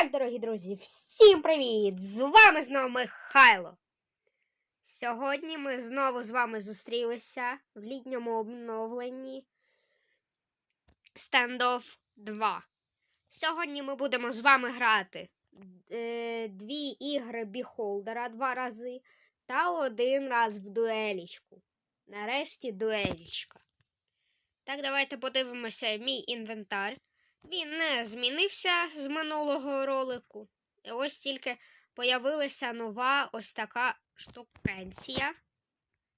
так, дорогі друзі, всім привіт! З вами знову Михайло. Сьогодні ми знову з вами зустрілися в літньому обновленні Standoff 2. Сьогодні ми будемо з вами грати е, дві ігри Біхолдера два рази та один раз в дуелічку. Нарешті дуелічка. Так, давайте подивимося мій інвентар. Він не змінився з минулого ролику. І ось тільки появилася нова ось така штукенція.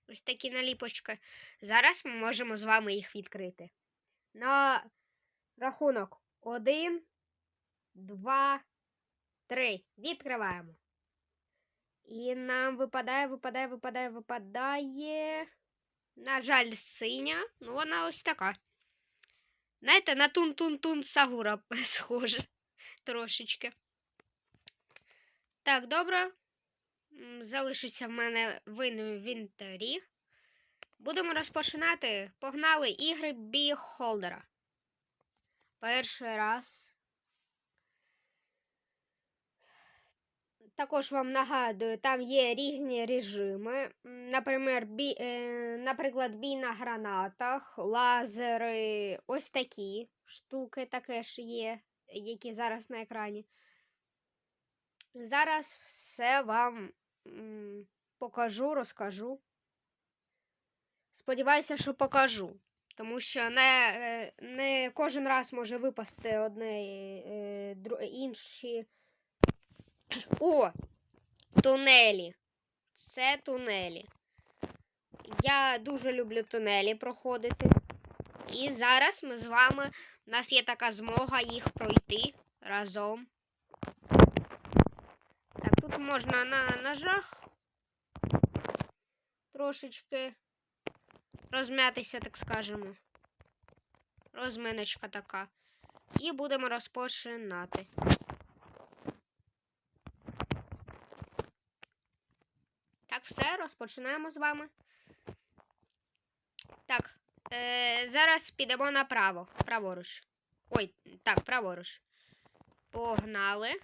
Ось такі наліпочки. Зараз ми можемо з вами їх відкрити. На рахунок один, два, три. Відкриваємо. І нам випадає, випадає, випадає, випадає. На жаль, синя. Ну, вона ось така. Знаєте, на тун-тун-тун Сагура схоже трошечки. Так, добре. Залишиться в мене в інвентарі. Будемо розпочинати. Погнали ігри Біхолдера. Перший раз. Також вам нагадую, там є різні режими. Наприклад, бій, е, наприклад, бій на гранатах, лазери, ось такі штуки ж є, які зараз на екрані. Зараз все вам покажу, розкажу. Сподіваюся, що покажу. Тому що не, е, не кожен раз може випасти одне е, інші. О! Тунелі. Це тунелі. Я дуже люблю тунелі проходити. І зараз ми з вами. У нас є така змога їх пройти разом. Так, тут можна на ножах трошечки розм'ятися, так скажемо. Розминочка така. І будемо розпочинати. Так, все, розпочинаємо з вами. Так, е, зараз підемо направо. Праворуч. Ой, так, праворуч. Погнали.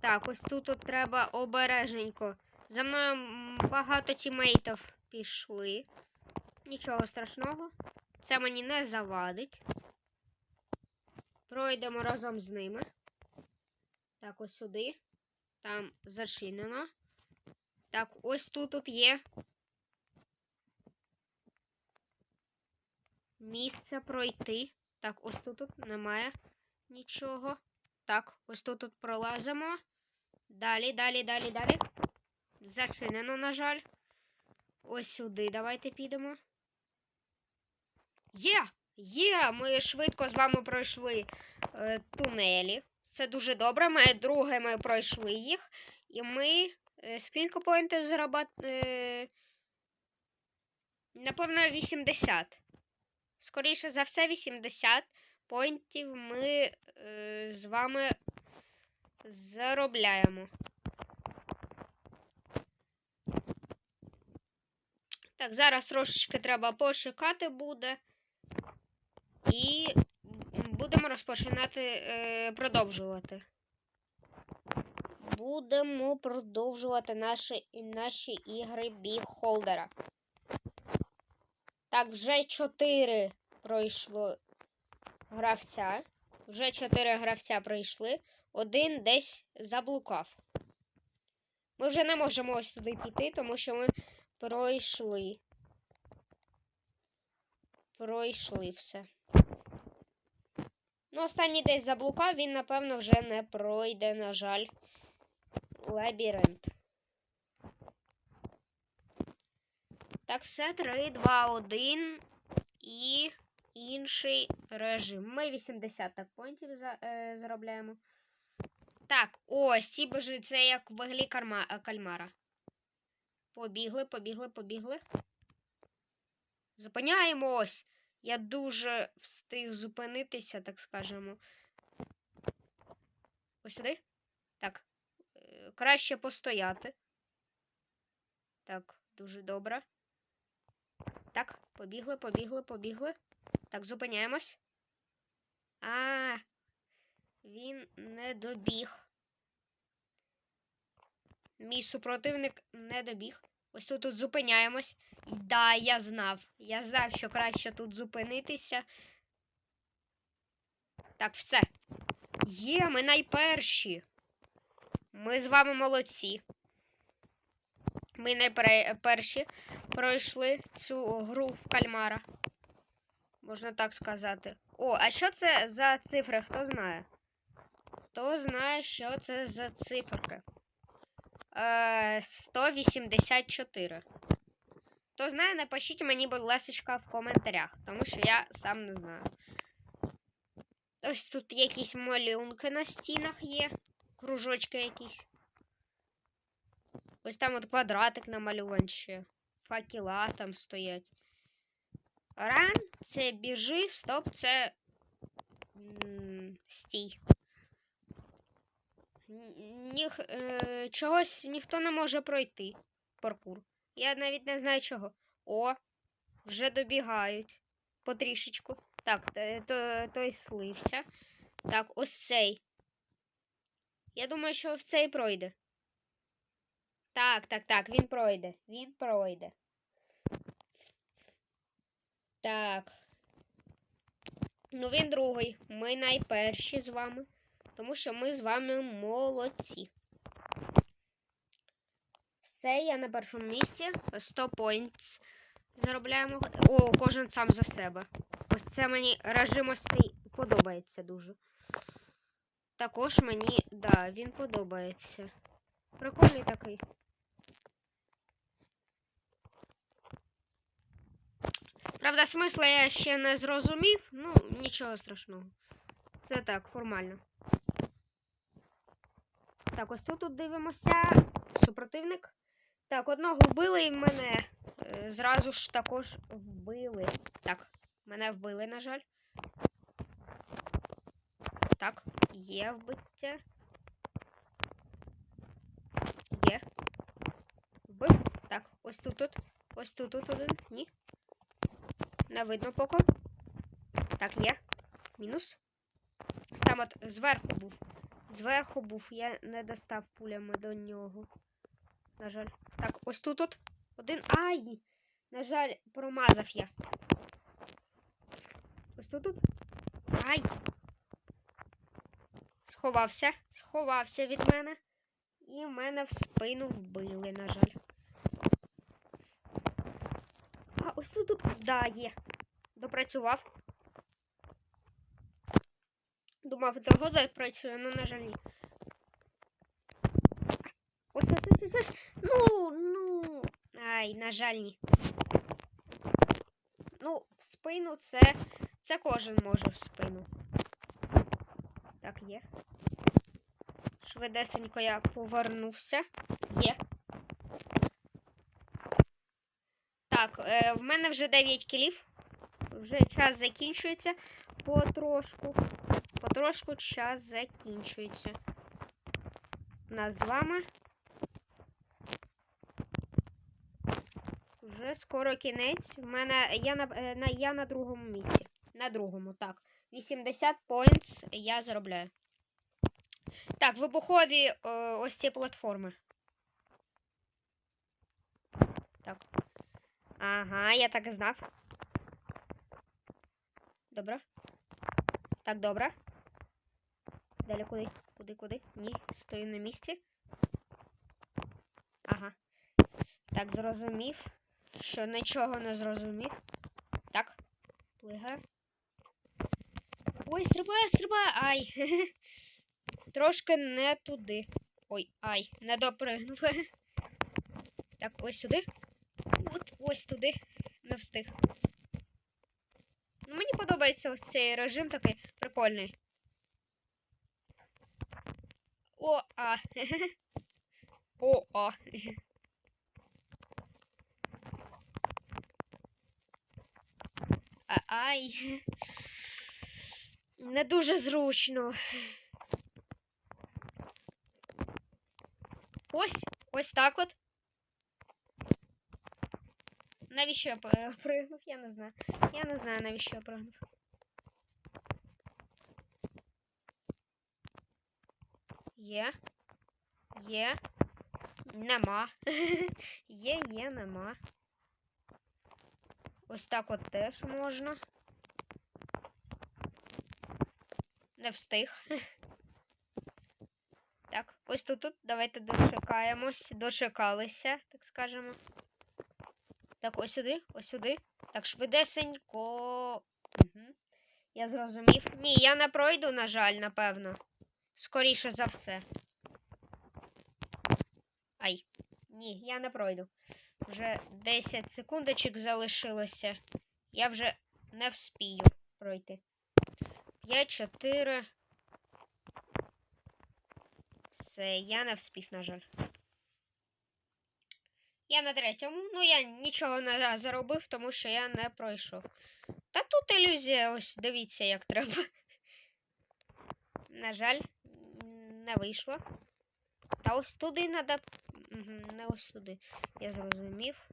Так, ось тут от треба обереженько. За мною багато тімейтів пішли. Нічого страшного. Це мені не завадить. Пройдемо разом з ними. Так, ось сюди. Там зачинено. Так, ось тут от є. Місце пройти. Так, ось тут тут немає нічого. Так, ось тут тут пролазимо. Далі, далі, далі, далі. Зачинено, на жаль. Ось сюди давайте підемо. Є! Є! Ми швидко з вами пройшли е, тунелі. Це дуже добре. Ми друге ми пройшли їх. І ми. Е, скільки поінтів зарабат... Е, напевно, 80. Скоріше за все, 80 поінтів ми е, з вами заробляємо. Так, зараз трошечки треба пошукати буде. І будемо розпочинати е, продовжувати. Будемо продовжувати наші, наші ігри Біхолдера. Так, вже 4 пройшло гравця. Вже 4 гравця пройшли. Один десь заблукав. Ми вже не можемо ось туди піти, тому що ми пройшли. Пройшли все. Ну, останній десь заблукав, він, напевно, вже не пройде, на жаль, лабіринт. Так, все, 3, 2, 1 і інший режим. Ми 80 так поінтів за, е, заробляємо. Так, ось ці божи, це як в іглі карма, е, кальмара. Побігли, побігли, побігли. Зупиняємось. Я дуже встиг зупинитися, так скажемо. Ось сюди. Е, Краще постояти. Так, дуже добре. Так, побігли, побігли, побігли. Так, зупиняємось. А. він не добіг. Мій супротивник не добіг. Ось тут, тут зупиняємось. І Да, я знав. Я знав, що краще тут зупинитися. Так, все. Є, ми найперші. Ми з вами молодці. Ми найперші пройшли цю гру в кальмара. Можна так сказати. О, а що це за цифри? Хто знає? Хто знає, що це за циферки? Е, 184. Хто знає, напишіть мені, будь ласка, в коментарях, тому що я сам не знаю. Ось тут якісь малюнки на стінах є. Кружочки якісь. Ось там от квадратик намальований ще. Факела там стоять. Ран це біжи, стоп, це. Стій. Ніх, е, чогось ніхто не може пройти. Паркур. Я навіть не знаю чого. О, вже добігають. Потрішечку. Так, то, то, той слився. Так, ось цей. Я думаю, що ось цей пройде. Так, так, так, він пройде. Він пройде. Так. Ну, він другий. Ми найперші з вами. Тому що ми з вами молодці. Все, я на першому місці. 100 points заробляємо. О, кожен сам за себе. Ось це мені режим ось цей подобається дуже. Також мені, да, він подобається. Прикольний такий. Правда, смисла я ще не зрозумів, ну, нічого страшного. Це так, формально. Так, ось тут, тут дивимося. Супротивник. Так, одного вбили і мене е, зразу ж також вбили. Так, мене вбили, на жаль. Так, є вбиття. Є. Вбив. Так, ось тут тут. Ось тут тут один. Ні. Не видно поки. Так, є. Мінус. Там от зверху був. Зверху був. Я не достав пулями до нього. На жаль. Так, ось тут от. Один. Ай! На жаль, промазав я. Ось тут тут. Ай! Сховався. Сховався від мене. І мене в спину вбили, на жаль. А, ось тут тут. Да. Допрацював. Думав, догода працює, ну, на жаль, ні. Ось, ось, ось, ось. Ну, ну. Ай, на жаль, ні. Ну, в спину це. Це кожен може в спину. Так, є. Швидесенько я повернувся. Є. Так, е, в мене вже 9 кілів. Вже час закінчується. Потрошку. Потрошку час закінчується. У нас з вами. Вже скоро кінець. В мене я на, е, на, я на другому місці. На другому, так. 80 points я заробляю. Так, вибухові е, ось ці платформи. Так. Ага, я так і знав. Добре. Так, добре. Далі куди? Куди, куди? Ні, стою на місці. Ага. Так, зрозумів. Що нічого не зрозумів. Так. Плигаю. Ой, стрибає, стрибає. Ай. Трошки не туди. Ой, ай, не допригнув. Так, ось сюди. От ось туди. Не встиг. Ну, мені подобається ось цей режим такий прикольний. О, а. О, а. А, ай. Не дуже зручно. Ось, ось так от. Навіщо я пр- пригнув? Я не знаю. Я не знаю, навіщо я пригнув. Є. Є. Нема. Є, є, нема. Ось так от теж можна. Не встиг. Так, ось тут, тут давайте дочекаємось. Дочекалися, так скажемо. Так, ось сюди, ось сюди. Так, швидесенько. Угу. Я зрозумів. Ні, я не пройду, на жаль, напевно. Скоріше за все. Ай. Ні, я не пройду. Вже 10 секундочок залишилося. Я вже не вспію пройти. 5, 4. Все, я не вспів, на жаль. Я на третьому. Ну, я нічого не заробив, тому що я не пройшов. Та тут ілюзія, ось дивіться, як треба. На жаль, не вийшло. Та ось туди треба. Не ось туди. Я зрозумів.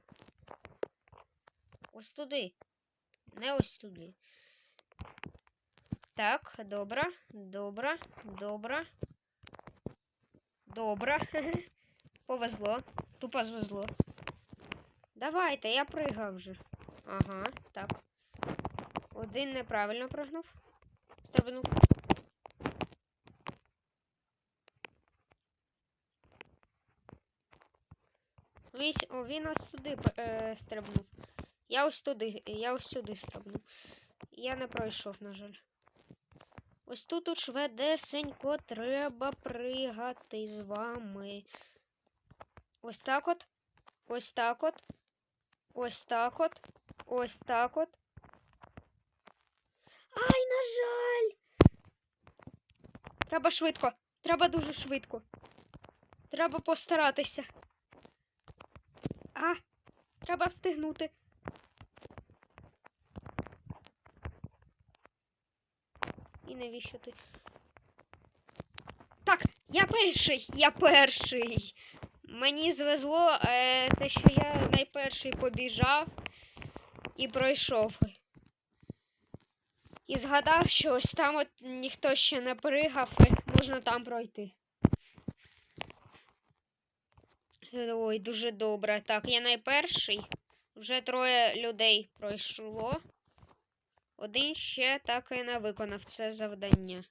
Ось туди. Не ось туди. Так, добре, добре, добре. Добре. Повезло. Тупо звезло. Давайте, я пригав вже. Ага, так. Один неправильно пригнув. Стрибнув. Вісь, о, він ось сюди е, стрибнув. Я ось туди, я ось сюди стрибнув. Я не пройшов, на жаль. Ось тут от шведесенько треба пригати з вами. Ось так от. Ось так от. Ось так от. Ось так от. Ай, на жаль. Треба швидко. Треба дуже швидко. Треба постаратися. А, треба встигнути. Навіщо ти? Так, я перший, я перший. Мені звезло е, те, що я найперший побіжав і пройшов. І згадав, що ось там от ніхто ще не пригав, можна там пройти. Ой, дуже добре. Так, я найперший. Вже троє людей пройшло. Один ще так і не виконав це завдання.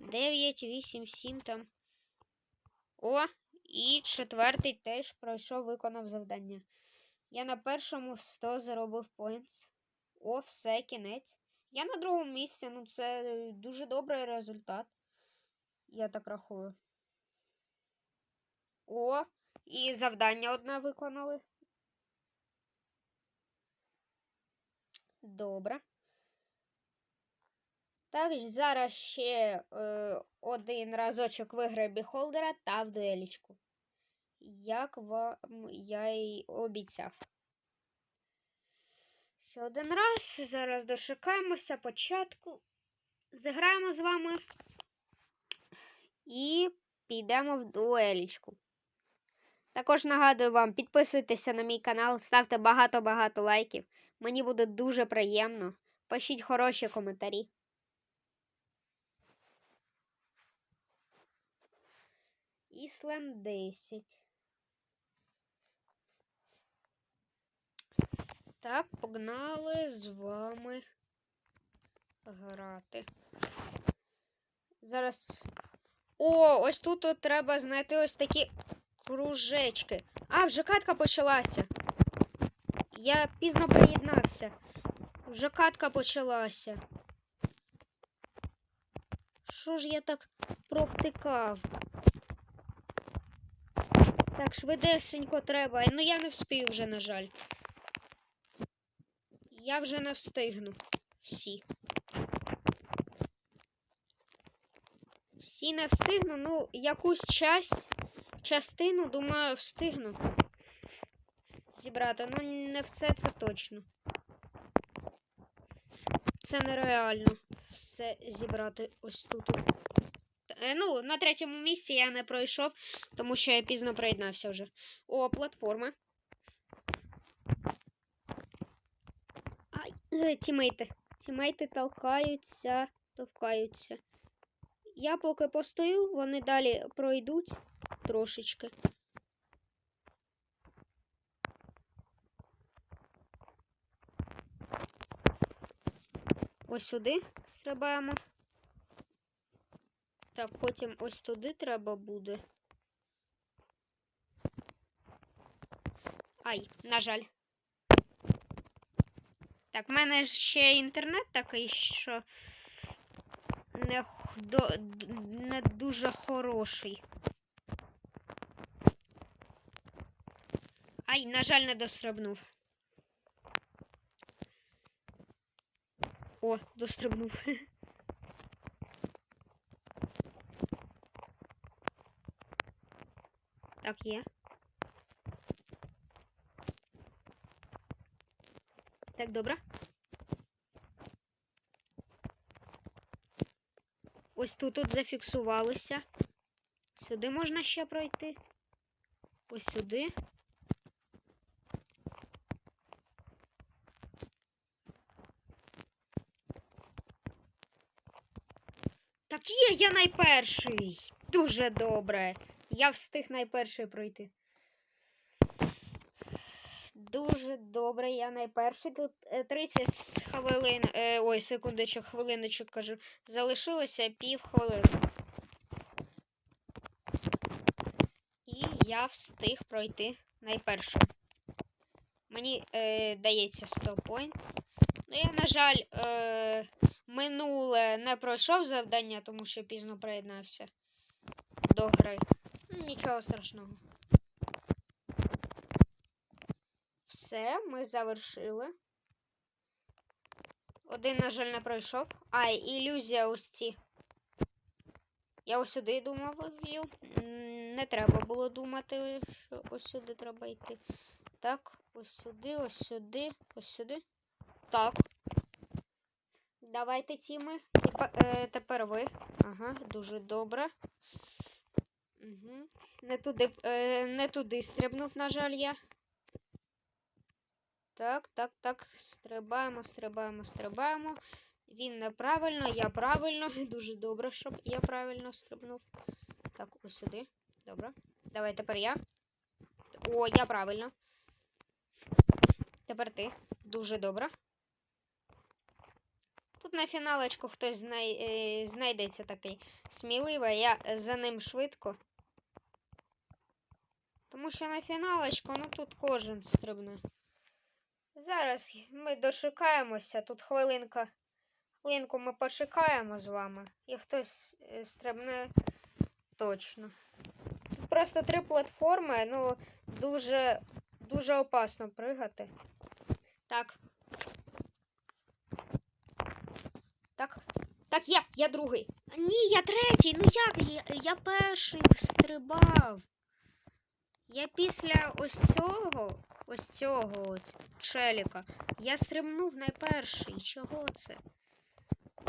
9, 8, 7 там. О, і четвертий теж пройшов, виконав завдання. Я на першому 100 заробив поінтс. О, все, кінець. Я на другому місці, ну це е, дуже добрий результат. Я так рахую. О, і завдання одне виконали. Добре. Так, зараз ще е, один разочок виграє біхолдера та в дуелічку. Як вам я й обіцяв. Ще один раз. Зараз дочекаємося початку. Зіграємо з вами і підемо в дуелічку. Також нагадую вам, підписуйтеся на мій канал, ставте багато-багато лайків. Мені буде дуже приємно. Пишіть хороші коментарі. Ісланд 10. Так, погнали з вами грати. Зараз. О, ось тут треба знайти ось такі кружечки. А, вже катка почалася. Я пізно приєднався. Вже катка почалася. Що ж я так провтикав? Так, швидесенько треба. Ну я не вспію вже, на жаль. Я вже не встигну. Всі. Всі не встигну, ну, якусь часть, частину, думаю, встигну зібрати. Ну, не все це точно. Це нереально все зібрати ось тут. Е, Ну, на третьому місці я не пройшов, тому що я пізно приєднався вже. О, платформа. Ай, е, тімейти. Тімейти толкаються, товкаються. Я поки постою, вони далі пройдуть трошечки. Сюди стрибаємо. Так, потім ось туди треба буде. Ай, на жаль. Так, в мене ще інтернет такий, що не, до, не дуже хороший. Ай, на жаль, не дострибнув. О, дострибнув. Так, є. Так, добре. Ось тут от зафіксувалися. Сюди можна ще пройти. Ось сюди. Я найперший. Дуже добре. Я встиг найперший пройти. Дуже добре, я найперший. Тут е, 30 хвилин. Е, ой, секундочок, хвилиночок кажу. Залишилося пів хвилини. І я встиг пройти найпершим. Мені е, дається 100 point. Ну, я, на жаль, е, минуле не пройшов завдання, тому що пізно приєднався до гри. Ну, Нічого страшного. Все, ми завершили. Один, на жаль, не пройшов. А, ілюзія ось ці. Я ось сюди думав, вів. Не треба було думати, що ось сюди треба йти. Так, ось сюди, ось сюди, ось сюди. Так. Давайте тіми. Е, тепер ви. Ага, дуже добре. Угу. Не туди, е, не туди стрибнув, на жаль, я. Так, так, так. Стрибаємо, стрибаємо, стрибаємо. Він неправильно, я правильно. Дуже добре, щоб я правильно стрибнув. Так, ось сюди. Добре. Давай тепер я. О, я правильно. Тепер ти. Дуже добре. Тут на фіналочку хтось знай... е, знайдеться такий сміливий, я за ним швидко. Тому що на фіналочку, ну тут кожен стрибне. Зараз ми дошукаємося, тут хвилинка. Хвилинку ми почекаємо з вами. І хтось е, стрибне точно. Тут просто три платформи, ну дуже, дуже опасно пригати. Так. Так, я, я другий. Ні, я третій. Ну як? Я, я перший стрибав. Я після ось цього, ось цього от челіка, я стрибнув найперший. Чого це?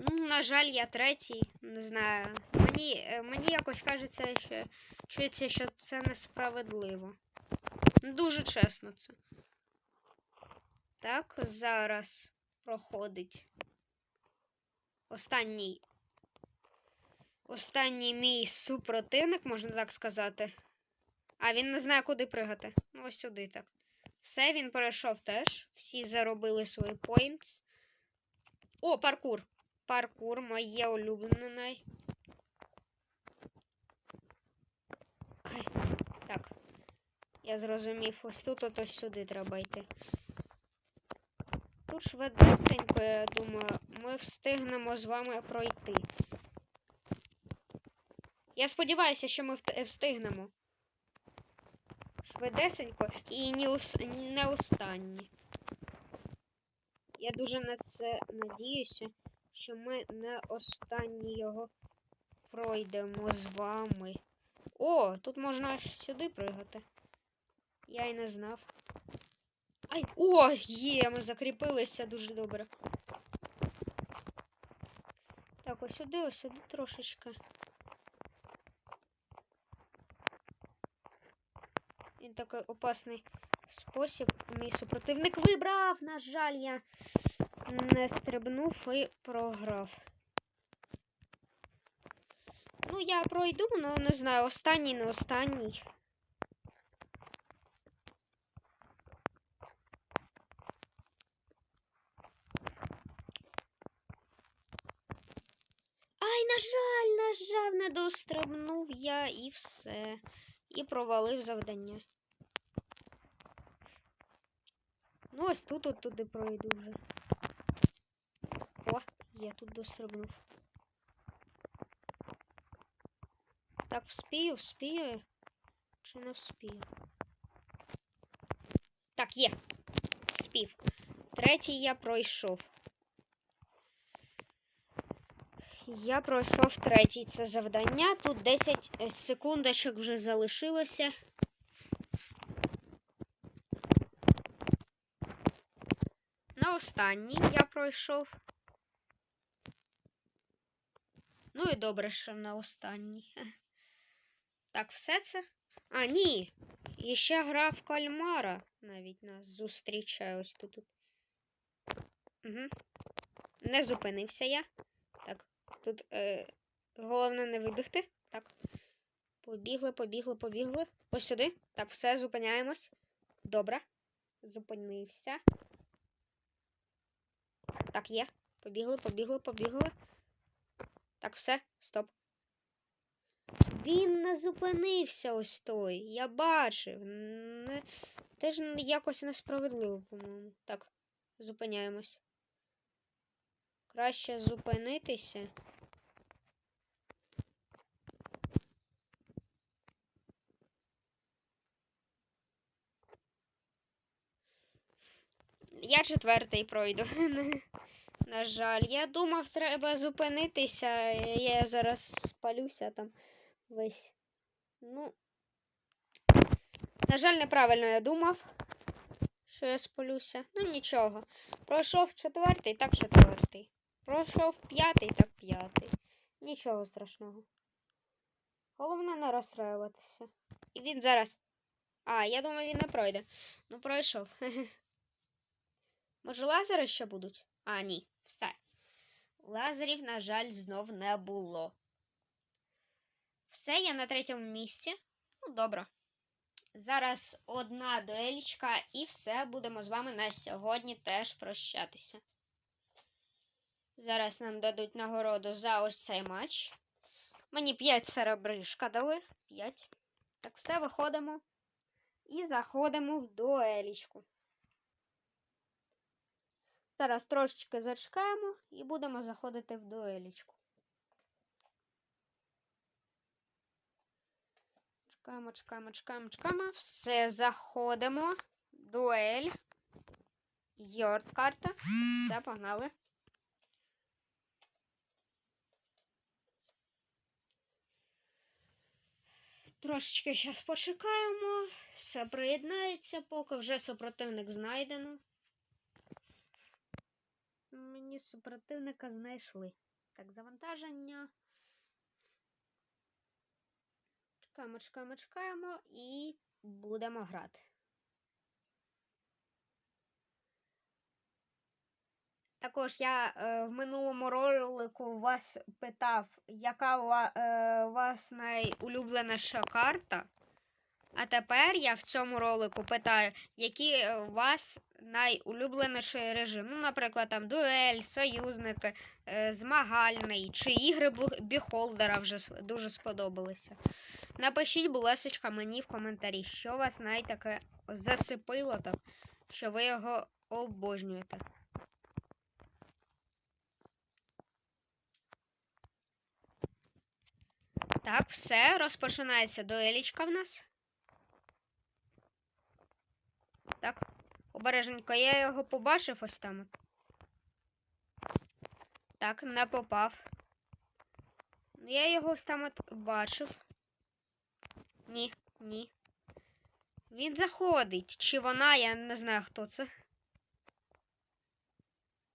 Ну, на жаль, я третій. Не знаю. Мені, е, мені якось кажеться, що чується, що це несправедливо. Дуже чесно це. Так, зараз проходить. Останній. Останній мій супротивник, можна так сказати. А він не знає, куди пригати. Ну, ось сюди так. Все, він перейшов теж. Всі заробили свої поінтс. О, паркур. Паркур, моє улюблене най. Так. Я зрозумів, ось тут ось сюди треба йти. Тут швидесенько, я думаю, ми встигнемо з вами пройти. Я сподіваюся, що ми встигнемо. Швидесенько і не, останні. Я дуже на це надіюся, що ми не останні його пройдемо з вами. О, тут можна аж сюди пригати. Я й не знав. Ай, о, є, ми закріпилися дуже добре. Так, ось сюди, ось сюди трошечки. Він такий опасний спосіб. Мій супротивник вибрав. На жаль, я не стрибнув і програв. Ну, я пройду, ну не знаю, останній, не останній. Ай, на жаль, дострибнув я і все. І провалив завдання. Ну, ось тут от туди пройду вже. О, я тут дострибнув. Так, вспію, вспію. Чи не вспію? Так, є. Спів. Третій я пройшов. Я пройшов третій це завдання. Тут 10 е, секундочок вже залишилося. На останній я пройшов. Ну і добре, що на останній. Так, все це. А, ні. І ще гра в кальмара навіть нас зустрічає ось тут. Угу. Не зупинився я. Тут е, головне не вибігти. Так. Побігли, побігли, побігли. Ось сюди. Так, все, зупиняємось. Добре. Зупинився. Так, є. Побігли, побігли, побігли. Так, все, стоп. Він не зупинився ось той. Я бачив. Не... Теж якось несправедливо, по-моєму. Так, зупиняємось. Краще зупинитися. Я четвертий пройду. На жаль, я думав, треба зупинитися. Я зараз спалюся там весь. Ну. На жаль, неправильно я думав, що я спалюся. Ну нічого. Пройшов четвертий, так четвертий. Пройшов п'ятий, так п'ятий. Нічого страшного. Головне не розстраюватися. І він зараз. А, я думаю, він не пройде. Ну, пройшов. Може, лазери ще будуть? А, ні, все. Лазерів, на жаль, знов не було. Все, я на третьому місці. Ну, добре. Зараз одна дуелічка і все. Будемо з вами на сьогодні теж прощатися. Зараз нам дадуть нагороду за ось цей матч. Мені 5 серебришка дали. 5. Так, все, виходимо. І заходимо в дуелічку. Зараз трошечки зачекаємо і будемо заходити в дуелічку. Чекаємо, чекаємо, чекаємо, чекаємо. Все, заходимо. Дуель. Йорд карта. Все, погнали. Трошечки зараз почекаємо. Все приєднається, поки вже супротивник знайдено. Мені супротивника знайшли. Так, завантаження. Чекаємо, чекаємо, чекаємо і будемо грати. Також я е, в минулому ролику вас питав, яка е, у вас найулюбленіша карта. А тепер я в цьому ролику питаю, який е, у вас найулюбленіший режим. Ну, наприклад, там дуель, союзники, е, змагальний чи ігри біхолдера вже дуже сподобалися. Напишіть, будь ласка, мені в коментарі, що вас найтаке зацепило так, що ви його обожнюєте. Так, все, розпочинається дуелічка в нас. Так, обережненько, я його побачив ось там. Так, не попав. Я його ось там бачив. Ні, ні. Він заходить. Чи вона, я не знаю, хто це.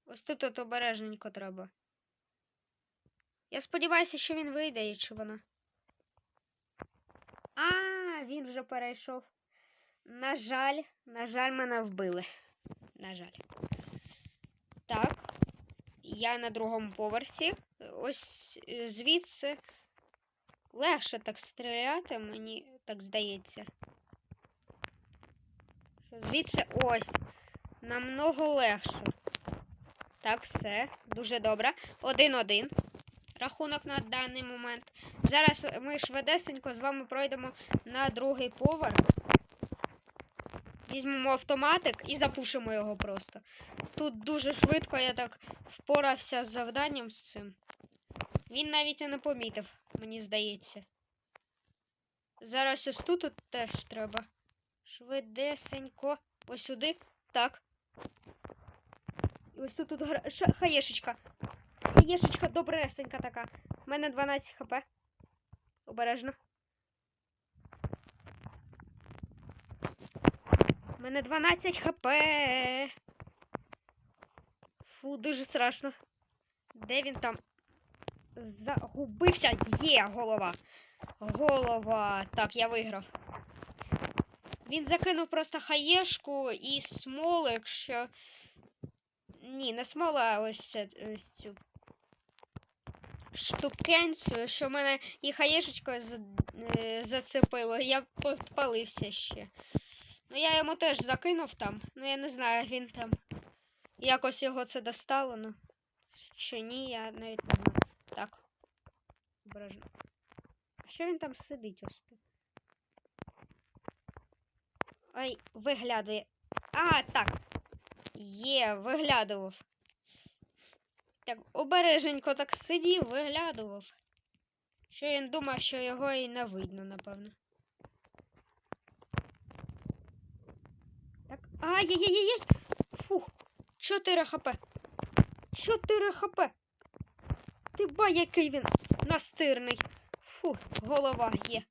Ось тут от обережненько треба. Я сподіваюся, що він вийде, чи вона. А, він вже перейшов. На жаль, на жаль, мене вбили. На жаль. Так. Я на другому поверсі. Ось е, звідси легше так стріляти, мені так здається. Звідси ось. Намного легше. Так, все. Дуже добре. Один-один. Рахунок на даний момент. Зараз ми швидесенько з вами пройдемо на другий поверх. Візьмемо автоматик і запушимо його просто. Тут дуже швидко я так впорався з завданням з цим. Він навіть і не помітив, мені здається. Зараз ось тут теж треба. Швидесенько. Ось сюди. Так. І ось тут, тут гра... ша- хаєшечка. Хаєшечка добресенька така. У мене 12 хп. Обережно. Мене 12 хп. Фу, дуже страшно. Де він там? Загубився. Є голова. Голова. Так, я виграв. Він закинув просто хаєшку і смолик, що. Ні, не смола, а ось, ось цю штукенцію, що мене і хаєшечкою е, зацепило. Я підпалився ще. Ну, я йому теж закинув там. Ну, я не знаю, він там. Якось його це достало, ну. Чи ні, я навіть не знаю. Так. Обережно. А що він там сидить ось тут? Ой, виглядує. А, так. Є, виглядував. Так, обереженько так сидів, виглядував. Що він думав, що його і не видно, напевно. Так. Ай-яй-яй-яй! Фух. 4 хп. 4 хп. Ти ба, який він настирний. Фух, голова є.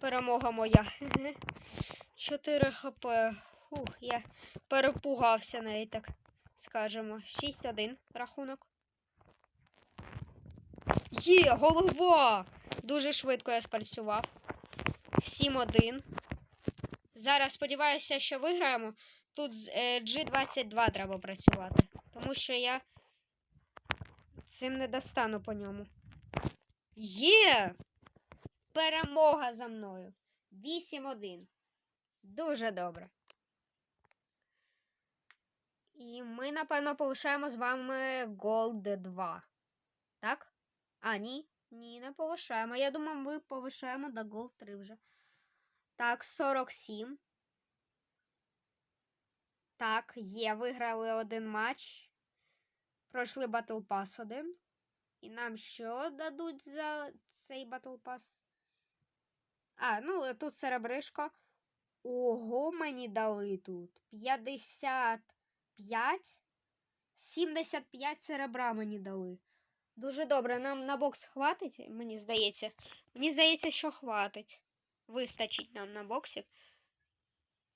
Перемога моя. 4 хп. Фух, я перепугався навіть так скажемо. 6-1 рахунок. Є, голова! Дуже швидко я спрацював. 7-1. Зараз сподіваюся, що виграємо. Тут з е, G22 треба працювати. Тому що я цим не достану по ньому. Є! Перемога за мною. 8-1. Дуже добре. І ми, напевно, повишаємо з вами Gold 2. Так? А, ні. Ні, не повишаємо. Я думаю, ми повишаємо до Gold 3 вже. Так, 47. Так, є. Виграли один матч. Пройшли Battle Pass 1. І нам що дадуть за цей Battle Pass? А, ну тут серебришко. Ого, мені дали тут. 55. 75 серебра мені дали. Дуже добре, нам на бокс хватить, мені здається. Мені здається, що хватить. Вистачить нам на боксі.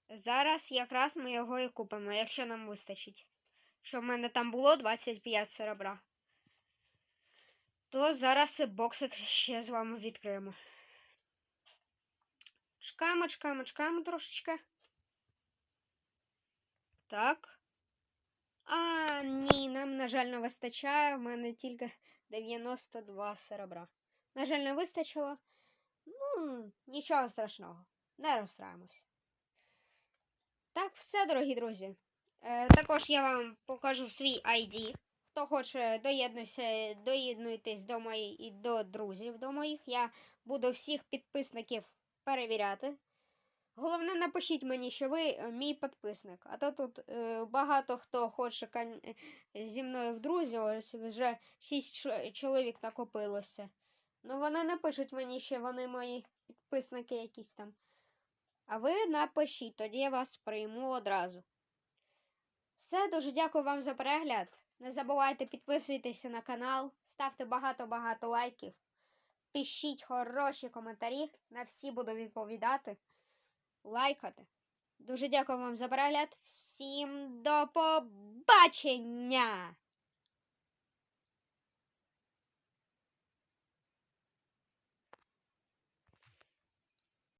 Зараз якраз ми його і купимо, якщо нам вистачить. Що в мене там було 25 серебра. То зараз боксик ще з вами відкриємо. Чекаємо, чекаємо, чекаємо трошечки. Так. А, ні, нам, на жаль, не вистачає. У мене тільки 92 серебра. На жаль, не вистачило. Ну, нічого страшного. Не розстраємось. Так, все, дорогі друзі. Е, також я вам покажу свій ID. Хто хоче доєднуйся, доєднуйтесь до моїх і до друзів до моїх. Я буду всіх підписників перевіряти. Головне, напишіть мені, що ви е, мій підписник. А то тут е, багато хто хоче е, зі мною в друзі, ось вже 6 чоловік накопилося. Ну вони не пишуть мені, що вони мої підписники якісь там. А ви напишіть, тоді я вас прийму одразу. Все, дуже дякую вам за перегляд. Не забувайте підписуйтеся на канал, ставте багато-багато лайків. Пишіть хороші коментарі, на всі буду відповідати. Лайкати. Дуже дякую вам за перегляд. Всім до побачення!